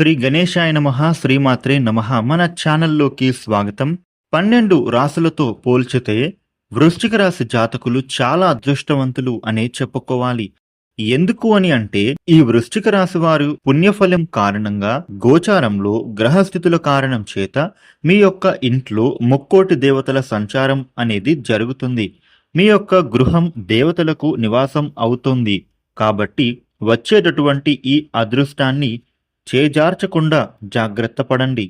శ్రీ గణేశాయ నమ శ్రీమాత్రే నమ. మన ఛానల్లోకి స్వాగతం. పన్నెండు రాసులతో పోల్చితే వృశ్చిక రాశి జాతకులు చాలా అదృష్టవంతులు అనే చెప్పుకోవాలి. ఎందుకు అని అంటే ఈ వృశ్చిక రాశి వారు పుణ్యఫలం కారణంగా గోచారంలో గ్రహస్థితుల కారణం చేత మీ యొక్క ఇంట్లో ముక్కోటి దేవతల సంచారం అనేది జరుగుతుంది. మీ యొక్క గృహం దేవతలకు నివాసం అవుతుంది. కాబట్టి వచ్చేటటువంటి ఈ అదృష్టాన్ని చేజార్చకుండా జాగ్రత్త పడండి.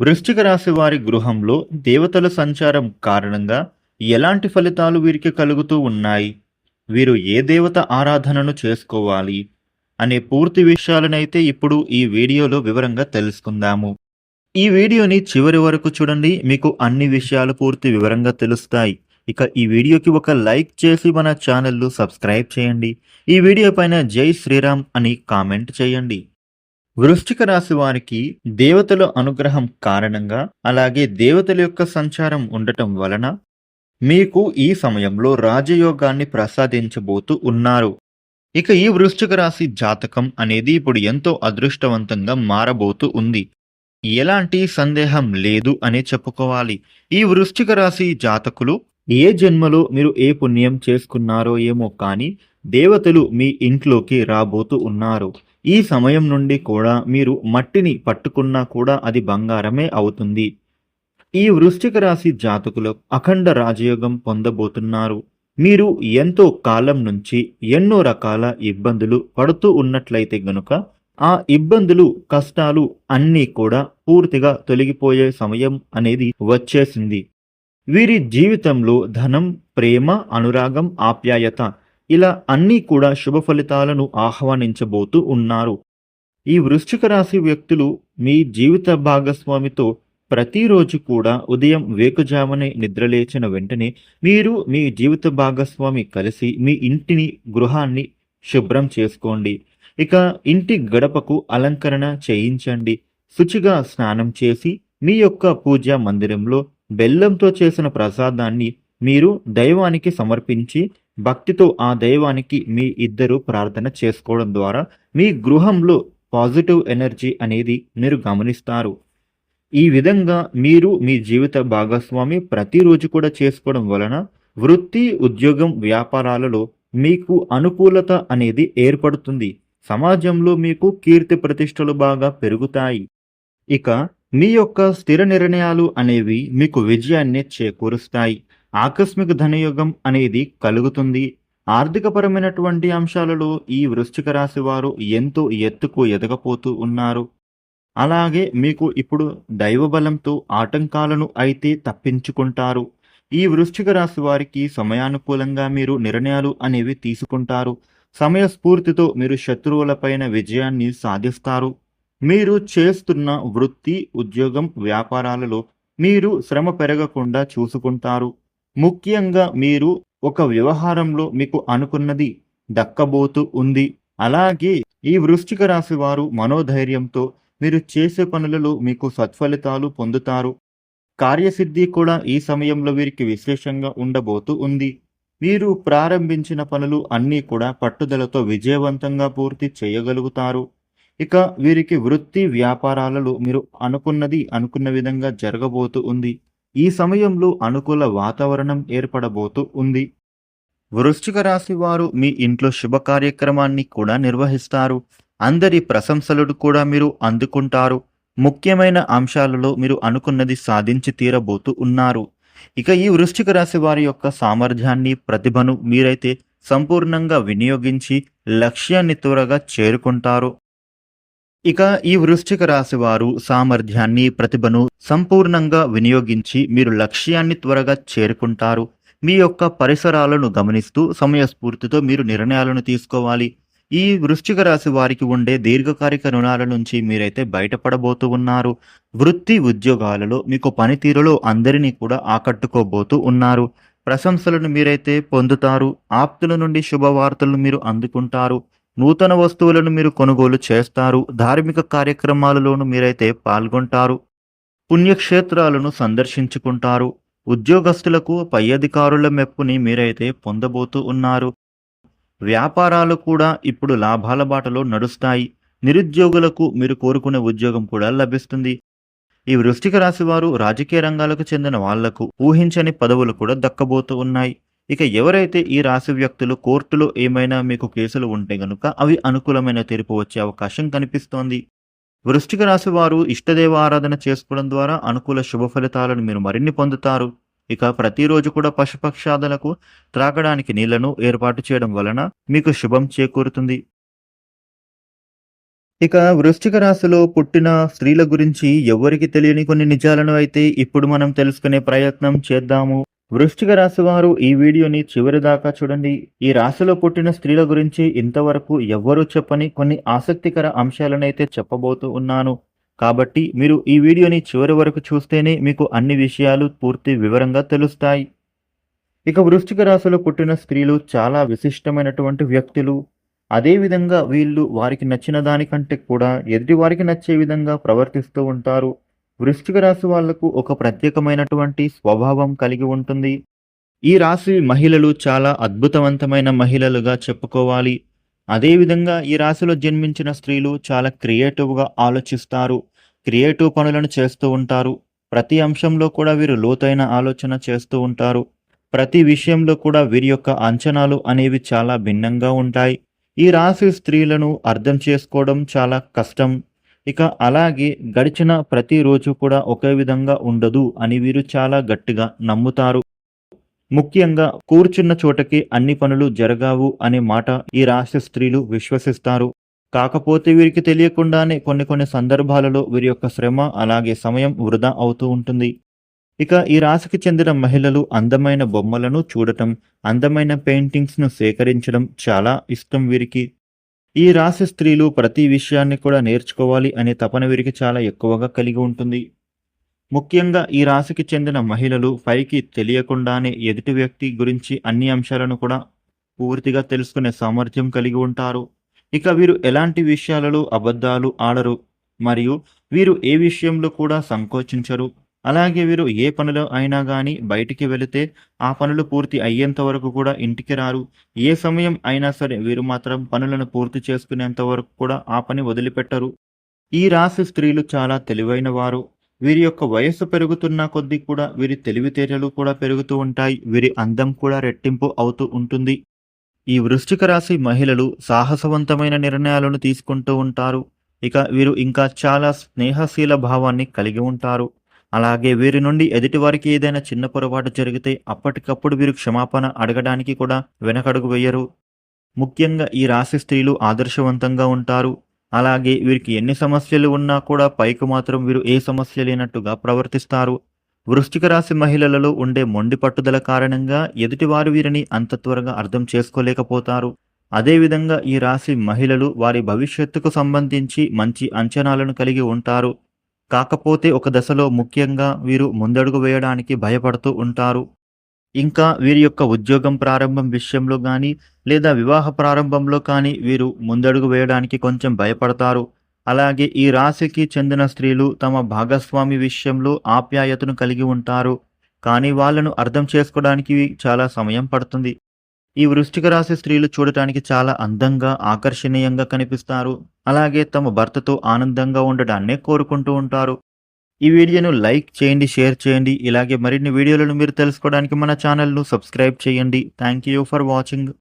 వృశ్చిక రాశి వారి గృహంలో దేవతల సంచారం కారణంగా ఎలాంటి ఫలితాలు వీరికి కలుగుతూ ఉన్నాయి? వీరు ఏ దేవత ఆరాధనను చేసుకోవాలి? అనే పూర్తి విషయాలనైతే ఇప్పుడు ఈ వీడియోలో వివరంగా తెలుసుకుందాము. ఈ వీడియోని చివరి వరకు చూడండి మీకు అన్ని విషయాలు పూర్తి వివరంగా తెలుస్తాయి. ఇక ఈ వీడియోకి ఒక లైక్ చేసి మన ఛానల్ను సబ్స్క్రైబ్ చేయండి. ఈ వీడియో పైన జై శ్రీరామ్ అని కామెంట్ చేయండి. వృశ్చిక రాశి వారికి దేవతల అనుగ్రహం కారణంగా అలాగే దేవతల యొక్క సంచారం ఉండటం వలన మీకు ఈ సమయంలో రాజయోగాన్ని ప్రసాదించబోతూ ఉన్నారు. ఇక ఈ వృశ్చిక రాశి జాతకం అనేది ఇప్పుడు ఎంతో అదృష్టవంతంగా మారబోతూ ఉంది. ఎలాంటి సందేహం లేదు అనే చెప్పుకోవాలి. ఈ వృశ్చిక రాశి జాతకులు ఏ జన్మలో మీరు ఏ పుణ్యం చేసుకున్నారో ఏమో కానీ దేవతలు మీ ఇంట్లోకి రాబోతూ ఉన్నారు. ఈ సమయం నుండి కూడా మీరు మట్టిని పట్టుకున్నా కూడా అది బంగారమే అవుతుంది. ఈ వృశ్చిక రాశి జాతకులు అఖండ రాజయోగం పొందబోతున్నారు. మీరు ఎంతో కాలం నుంచి ఎన్నో రకాల ఇబ్బందులు పడుతూ ఉన్నట్లయితే గనుక ఆ ఇబ్బందులు కష్టాలు అన్నీ కూడా పూర్తిగా తొలగిపోయే సమయం అనేది వచ్చేసింది. వీరి జీవితంలో ధనం ప్రేమ అనురాగం ఆప్యాయత ఇలా అన్నీ కూడా శుభ ఫలితాలను ఆహ్వానించబోతూ ఉన్నారు. ఈ వృశ్చిక రాశి వ్యక్తులు మీ జీవిత భాగస్వామితో ప్రతిరోజు కూడా ఉదయం వేకుజామనే నిద్రలేచిన వెంటనే మీరు మీ జీవిత భాగస్వామి కలిసి మీ ఇంటిని గృహాన్ని శుభ్రం చేసుకోండి. ఇక ఇంటి గడపకు అలంకరణ చేయించండి. శుచిగా స్నానం చేసి మీ యొక్క పూజా మందిరంలో బెల్లంతో చేసిన ప్రసాదాన్ని మీరు దైవానికి సమర్పించి భక్తితో ఆ దైవానికి మీ ఇద్దరు ప్రార్థన చేసుకోవడం ద్వారా మీ గృహంలో పాజిటివ్ ఎనర్జీ అనేది మీరు గమనిస్తారు. ఈ విధంగా మీరు మీ జీవిత భాగస్వామి ప్రతిరోజు కూడా చేసుకోవడం వలన వృత్తి ఉద్యోగం వ్యాపారాలలో మీకు అనుకూలత అనేది ఏర్పడుతుంది. సమాజంలో మీకు కీర్తి ప్రతిష్టలు బాగా పెరుగుతాయి. ఇక మీ యొక్క స్థిర నిర్ణయాలు అనేవి మీకు విజయాన్ని చేకూరుస్తాయి. ఆకస్మిక ధనయోగం అనేది కలుగుతుంది. ఆర్థికపరమైనటువంటి అంశాలలో ఈ వృశ్చిక రాశి వారు ఎంతో ఎత్తుకు ఎదగపోతూ ఉన్నారు. అలాగే మీకు ఇప్పుడు దైవబలంతో ఆటంకాలను అయితే తప్పించుకుంటారు. ఈ వృశ్చిక రాశి వారికి సమయానుకూలంగా మీరు నిర్ణయాలు అనేవి తీసుకుంటారు. సమయస్ఫూర్తితో మీరు శత్రువులపైన విజయాన్ని సాధిస్తారు. మీరు చేస్తున్న వృత్తి ఉద్యోగం వ్యాపారాలలో మీరు శ్రమ పెరగకుండా చూసుకుంటారు. ముఖ్యంగా మీరు ఒక వ్యవహారంలో మీకు అనుకున్నది దక్కబోతూ ఉంది. అలాగే ఈ వృశ్చిక రాశి వారు మనోధైర్యంతో మీరు చేసే పనులలో మీకు సత్ఫలితాలు పొందుతారు. కార్యసిద్ధి కూడా ఈ సమయంలో వీరికి విశేషంగా ఉండబోతూ ఉంది. మీరు ప్రారంభించిన పనులు అన్నీ కూడా పట్టుదలతో విజయవంతంగా పూర్తి చేయగలుగుతారు. ఇక వీరికి వృత్తి వ్యాపారాలలో మీరు అనుకున్నది అనుకున్న విధంగా జరగబోతూ ఉంది. ఈ సమయంలో అనుకూల వాతావరణం ఏర్పడబోతూ ఉంది. వృశ్చిక రాశి వారు మీ ఇంట్లో శుభ కార్యక్రమాన్ని కూడా నిర్వహిస్తారు. అందరి ప్రశంసలను కూడా మీరు అందుకుంటారు. ముఖ్యమైన అంశాలలో మీరు అనుకున్నది సాధించి తీరబోతూ ఉన్నారు. ఇక ఈ వృశ్చిక రాశి వారి యొక్క సామర్థ్యాన్ని ప్రతిభను మీరైతే సంపూర్ణంగా వినియోగించి లక్ష్యాన్ని త్వరగా చేరుకుంటారు. ఇక ఈ వృశ్చిక రాశి వారు సామర్థ్యాన్ని ప్రతిభను సంపూర్ణంగా వినియోగించి మీరు లక్ష్యాన్ని త్వరగా చేరుకుంటారు. మీ యొక్క పరిసరాలను గమనిస్తూ సమయస్ఫూర్తితో మీరు నిర్ణయాలను తీసుకోవాలి. ఈ వృశ్చిక రాశి వారికి ఉండే దీర్ఘకాలిక రుణాల నుంచి మీరైతే బయటపడబోతూ ఉన్నారు. వృత్తి ఉద్యోగాలలో మీకు పనితీరులో అందరినీ కూడా ఆకట్టుకోబోతూ ఉన్నారు. ప్రశంసలను మీరైతే పొందుతారు. ఆప్తుల నుండి శుభవార్తలను మీరు అందుకుంటారు. నూతన వస్తువులను మీరు కొనుగోలు చేస్తారు. ధార్మిక కార్యక్రమాలలోనూ మీరైతే పాల్గొంటారు. పుణ్యక్షేత్రాలను సందర్శించుకుంటారు. ఉద్యోగస్తులకు పై అధికారుల మెప్పుని మీరైతే పొందబోతూ ఉన్నారు. వ్యాపారాలు కూడా ఇప్పుడు లాభాల బాటలో నడుస్తాయి. నిరుద్యోగులకు మీరు కోరుకునే ఉద్యోగం కూడా లభిస్తుంది. ఈ వృష్టిక రాశి వారు రాజకీయ రంగాలకు చెందిన వాళ్ళకు ఊహించని పదవులు కూడా దక్కబోతూ ఉన్నాయి. ఇక ఎవరైతే ఈ రాశి వ్యక్తులు కోర్టులో ఏమైనా మీకు కేసులు ఉంటే గనుక అవి అనుకూలమైన తీర్పు వచ్చే అవకాశం కనిపిస్తోంది. వృష్టిక రాశి వారు ఇష్టదేవ ఆరాధన చేసుకోవడం ద్వారా అనుకూల శుభ ఫలితాలను మీరు మరిన్ని పొందుతారు. ఇక ప్రతిరోజు కూడా పశుపక్షాదులకు త్రాగడానికి నీళ్ళను ఏర్పాటు చేయడం వలన మీకు శుభం చేకూరుతుంది. ఇక వృశ్చిక రాశిలో పుట్టిన స్త్రీల గురించి ఎవరికి తెలియని కొన్ని నిజాలను అయితే ఇప్పుడు మనం తెలుసుకునే ప్రయత్నం చేద్దాము. వృశ్చిక రాశి వారు ఈ వీడియోని చివరి దాకా చూడండి. ఈ రాశిలో పుట్టిన స్త్రీల గురించి ఇంతవరకు ఎవ్వరూ చెప్పని కొన్ని ఆసక్తికర అంశాలనైతే చెప్పబోతూ ఉన్నాను. కాబట్టి మీరు ఈ వీడియోని చివరి వరకు చూస్తేనే మీకు అన్ని విషయాలు పూర్తి వివరంగా తెలుస్తాయి. ఇక వృశ్చిక రాశిలో పుట్టిన స్త్రీలు చాలా విశిష్టమైనటువంటి వ్యక్తులు. అదేవిధంగా వీళ్ళు వారికి నచ్చిన దానికంటే కూడా ఎదుటి వారికి నచ్చే విధంగా ప్రవర్తిస్తూ ఉంటారు. వృశ్చిక రాశి వాళ్ళకు ఒక ప్రత్యేకమైనటువంటి స్వభావం కలిగి ఉంటుంది. ఈ రాశి మహిళలు చాలా అద్భుతవంతమైన మహిళలుగా చెప్పుకోవాలి. అదేవిధంగా ఈ రాశిలో జన్మించిన స్త్రీలు చాలా క్రియేటివ్గా ఆలోచిస్తారు. క్రియేటివ్ పనులను చేస్తూ ఉంటారు. ప్రతి అంశంలో కూడా వీరు లోతైన ఆలోచన చేస్తూ ఉంటారు. ప్రతి విషయంలో కూడా వీరి యొక్క అంచనాలు అనేవి చాలా భిన్నంగా ఉంటాయి. ఈ రాశి స్త్రీలను అర్థం చేసుకోవడం చాలా కష్టం. ఇక అలాగే గడిచిన ప్రతిరోజు కూడా ఒకే విధంగా ఉండదు అని వీరు చాలా గట్టిగా నమ్ముతారు. ముఖ్యంగా కూర్చున్న చోటకి అన్ని పనులు జరగావు అనే మాట ఈ రాశి స్త్రీలు విశ్వసిస్తారు. కాకపోతే వీరికి తెలియకుండానే కొన్ని కొన్ని సందర్భాలలో వీరి యొక్క శ్రమ అలాగే సమయం వృధా అవుతూ ఉంటుంది. ఇక ఈ రాశికి చెందిన మహిళలు అందమైన బొమ్మలను చూడటం అందమైన పెయింటింగ్స్ను సేకరించడం చాలా ఇష్టం వీరికి. ఈ రాశి స్త్రీలు ప్రతి విషయాన్ని కూడా నేర్చుకోవాలి అనే తపన వీరికి చాలా ఎక్కువగా కలిగి ఉంటుంది. ముఖ్యంగా ఈ రాశికి చెందిన మహిళలు పైకి తెలియకుండానే ఎదుటి వ్యక్తి గురించి అన్ని అంశాలను కూడా పూర్తిగా తెలుసుకునే సామర్థ్యం కలిగి ఉంటారు. ఇక వీరు ఎలాంటి విషయాలలో అబద్ధాలు ఆడరు మరియు వీరు ఏ విషయంలో కూడా సంకోచించరు. అలాగే వీరు ఏ పనిలో అయినా కానీ బయటికి వెళితే ఆ పనులు పూర్తి అయ్యేంత వరకు కూడా ఇంటికి రారు. ఏ సమయం అయినా సరే వీరు మాత్రం పనులను పూర్తి చేసుకునేంత వరకు కూడా ఆ పని వదిలిపెట్టరు. ఈ రాశి స్త్రీలు చాలా తెలివైన వారు. వీరి యొక్క వయస్సు పెరుగుతున్న కొద్దీ కూడా వీరి తెలివితేటలు కూడా పెరుగుతూ ఉంటాయి. వీరి అందం కూడా రెట్టింపు అవుతూ ఉంటుంది. ఈ వృశ్చిక రాశి మహిళలు సాహసవంతమైన నిర్ణయాలను తీసుకుంటూ ఉంటారు. ఇక వీరు ఇంకా చాలా స్నేహశీల భావాన్ని కలిగి ఉంటారు. అలాగే వీరి నుండి ఎదుటివారికి ఏదైనా చిన్న పొరపాటు జరిగితే అప్పటికప్పుడు వీరు క్షమాపణ అడగడానికి కూడా వెనకడుగు వేయరు. ముఖ్యంగా ఈ రాశి స్త్రీలు ఆదర్శవంతంగా ఉంటారు. అలాగే వీరికి ఎన్ని సమస్యలు ఉన్నా కూడా పైకి మాత్రం వీరు ఏ సమస్య లేనట్టుగా ప్రవర్తిస్తారు. వృశ్చిక రాశి మహిళలలో ఉండే మొండి పట్టుదల కారణంగా ఎదుటివారు వీరిని అంత త్వరగా అర్థం చేసుకోలేకపోతారు. అదేవిధంగా ఈ రాశి మహిళలు వారి భవిష్యత్తుకు సంబంధించి మంచి అంచనాలను కలిగి ఉంటారు. కాకపోతే ఒక దశలో ముఖ్యంగా వీరు ముందడుగు వేయడానికి భయపడుతూ ఉంటారు. ఇంకా వీరి యొక్క ఉద్యోగం ప్రారంభం విషయంలో కానీ లేదా వివాహ ప్రారంభంలో కానీ వీరు ముందడుగు వేయడానికి కొంచెం భయపడతారు. అలాగే ఈ రాశికి చెందిన స్త్రీలు తమ భాగస్వామి విషయంలో ఆప్యాయతను కలిగి ఉంటారు. కానీ వాళ్ళను అర్థం చేసుకోవడానికి చాలా సమయం పడుతుంది. ఈ వృష్టిక రాశి స్త్రీలు చూడటానికి చాలా అందంగా ఆకర్షణీయంగా కనిపిస్తారు. అలాగే తమ భర్తతో ఆనందంగా ఉండడాన్నే కోరుకుంటూ ఉంటారు. ఈ వీడియోను లైక్ చేయండి షేర్ చేయండి. ఇలాగే మరిన్ని వీడియోలను మీరు తెలుసుకోవడానికి మన ఛానల్ను సబ్స్క్రైబ్ చేయండి. Thank you for watching.